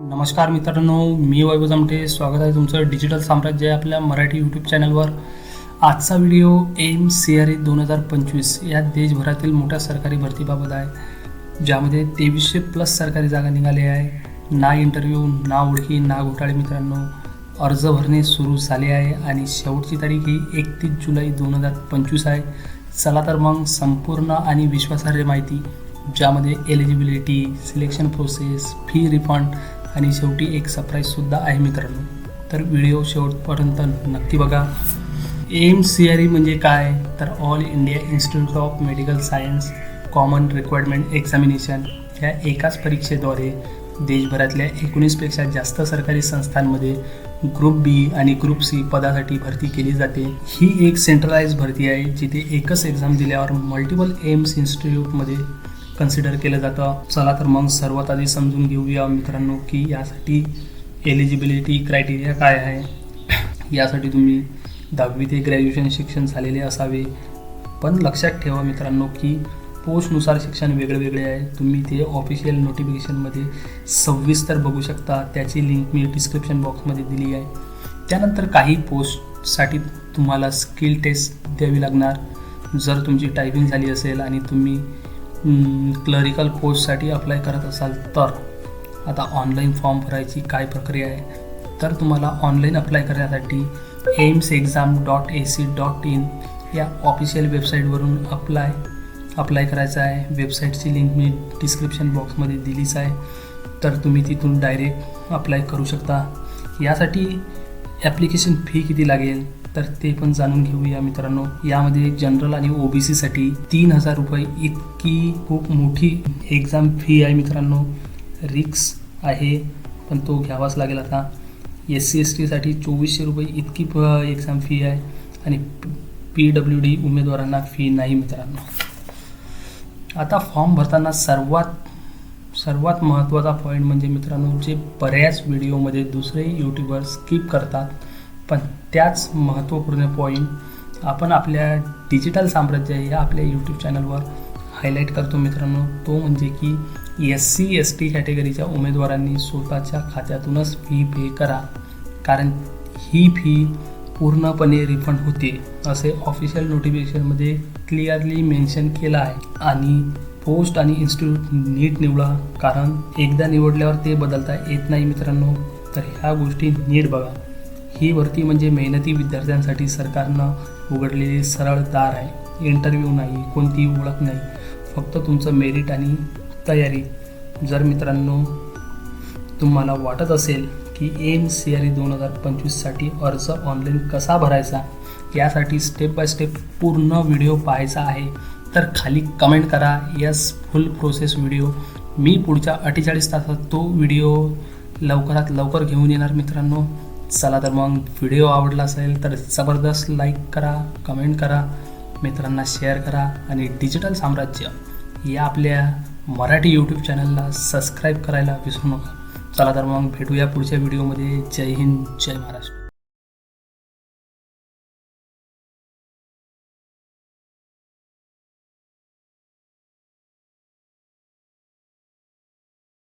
नमस्कार मित्रांनो मी वैभव जमटे स्वागत आहे तुमचं डिजिटल साम्राज्य या आपल्या मराठी यूट्यूब चॅनलवर. आजचा video M C R A दोन हजार पंचवीस या देशभरातील मोठ्या सरकारी भरतीबाबत आहे. ज्यामध्ये तेवीसशे प्लस सरकारी जागा निघाल्या आहे. ना इंटरव्ह्यू ना ओळखी ना घोटाळे मित्रांनो. अर्ज भरणे सुरू झाले आहे आणि शेवटची तारीख ही एकतीस जुलै दोन हजार पंचवीस आहे. चला तर मग संपूर्ण आणि विश्वासार्ह माहिती ज्यामध्ये eligibility selection process fee refund आणि शेवटी एक सरप्राईजसुद्धा आहे मित्रांनो. तर व्हिडिओ शेवटपर्यंत नक्की बघा. एम सी आर ई म्हणजे काय? तर All India Institute of Medical Science Common Requirement Examination ह्या एकाच परीक्षेद्वारे देशभरातल्या एकोणीसपेक्षा जास्त सरकारी संस्थांमध्ये ग्रुप बी आणि ग्रुप सी पदासाठी भरती केली जाते. ही एक सेंट्रलाइज भरती आहे जिथे एकच एक्झाम दिल्यावर मल्टिपल एम्स इन्स्टिट्यूटमध्ये कन्सिडर केलं जातं. चला तर मग सर्वात आधी समजून घेऊया मित्रांनो की यासाठी एलिजिबिलिटी क्रायटेरिया काय आहे. यासाठी तुम्ही दहावी ते ग्रॅज्युएशन शिक्षण झालेले असावे. पण लक्षात ठेवा मित्रांनो की पोस्टनुसार शिक्षण वेगळे वेगळे आहे. तुम्ही ते ऑफिशियल नोटिफिकेशनमध्ये सविस्तर बघू शकता. त्याची लिंक मी डिस्क्रिप्शन बॉक्समध्ये दिली आहे. त्यानंतर काही पोस्टसाठी तुम्हाला स्किल टेस्ट द्यावी लागणार. जर तुमची टायपिंग झाली असेल आणि तुम्ही क्लरिकल पोस्टसाठी अप्लाय करत असाल तर आता ऑनलाईन फॉर्म भरायची काय प्रक्रिया आहे? तर तुम्हाला ऑनलाईन अप्लाय करण्यासाठी AIIMS exam dot A C dot in या ऑफिशियल वेबसाईटवरून अप्लाय अप्लाय करायचं आहे. वेबसाईटची लिंक मी डिस्क्रिप्शन बॉक्समध्ये दिलीच आहे. तर तुम्ही तिथून डायरेक्ट अप्लाय करू शकता. यासाठी ॲप्लिकेशन फी किती लागेल? तर ते पण जाणून घेऊया मित्रांनो. यामध्ये जनरल आणि ओ बी सीसाठी तीन हजार रुपये इतकी खूप मोठी एक्झाम फी आहे मित्रांनो. रिक्स आहे पण तो घ्यावाच लागेल आता. एस सी एस टीसाठी चोवीसशे रुपये इतकी प एक्झाम फी आहे आणि पी डब्ल्यू डी उमेदवारांना फी नाही मित्रांनो. आता फॉर्म भरताना सर्वात सर्वात महत्त्वाचा पॉईंट म्हणजे मित्रांनो जे बऱ्याच व्हिडिओमध्ये दुसरे यूट्यूबर स्किप करतात पण त्याच महत्त्वपूर्ण पॉईंट आपण आपल्या डिजिटल साम्राज्य या आपल्या यूट्यूब चॅनलवर हायलाईट करतो मित्रांनो. तो म्हणजे की एस सी एस टी कॅटेगरीच्या उमेदवारांनी स्वतःच्या खात्यातूनच फी पे करा. कारण ही फी पूर्णपणे रिफंड होते असे ऑफिशियल नोटिफिकेशनमध्ये क्लिअरली मेन्शन केलं आहे. आणि पोस्ट आणि इन्स्टिट्यूट नीट निवडा कारण एकदा निवडल्यावर ते बदलता येत नाही मित्रांनो. तर ह्या गोष्टी नीट बघा. ही भरती म्हणजे मेहनती विद्यार्थ्यांसाठी सरकारनं उघडलेली सरळ दार आहे. इंटरव्ह्यू नाही कोणतीही ओळख नाही. फक्त तुमचं मेरिट आणि तयारी. जर मित्रांनो तुम्हाला वाटत असेल की एम सी आर ई दोन हजार पंचवीससाठी अर्ज ऑनलाईन कसा भरायचा यासाठी स्टेप बाय स्टेप पूर्ण व्हिडिओ पाहायचा आहे तर खाली कमेंट करा. यस फुल प्रोसेस व्हिडिओ मी पुढच्या अठ्ठेचाळीस तासात तो व्हिडिओ लवकरात लवकर घेऊन येणार मित्रांनो. चला तर मग व्हिडिओ आवडला असेल तर जबरदस्त लाईक करा कमेंट करा मित्रांना शेअर करा आणि डिजिटल साम्राज्य या आपल्या मराठी यूट्यूब चॅनलला सबस्क्राईब करायला विसरू नका. चला तर मग भेटूया पुढच्या व्हिडिओमध्ये जय हिंद जय महाराष्ट्र.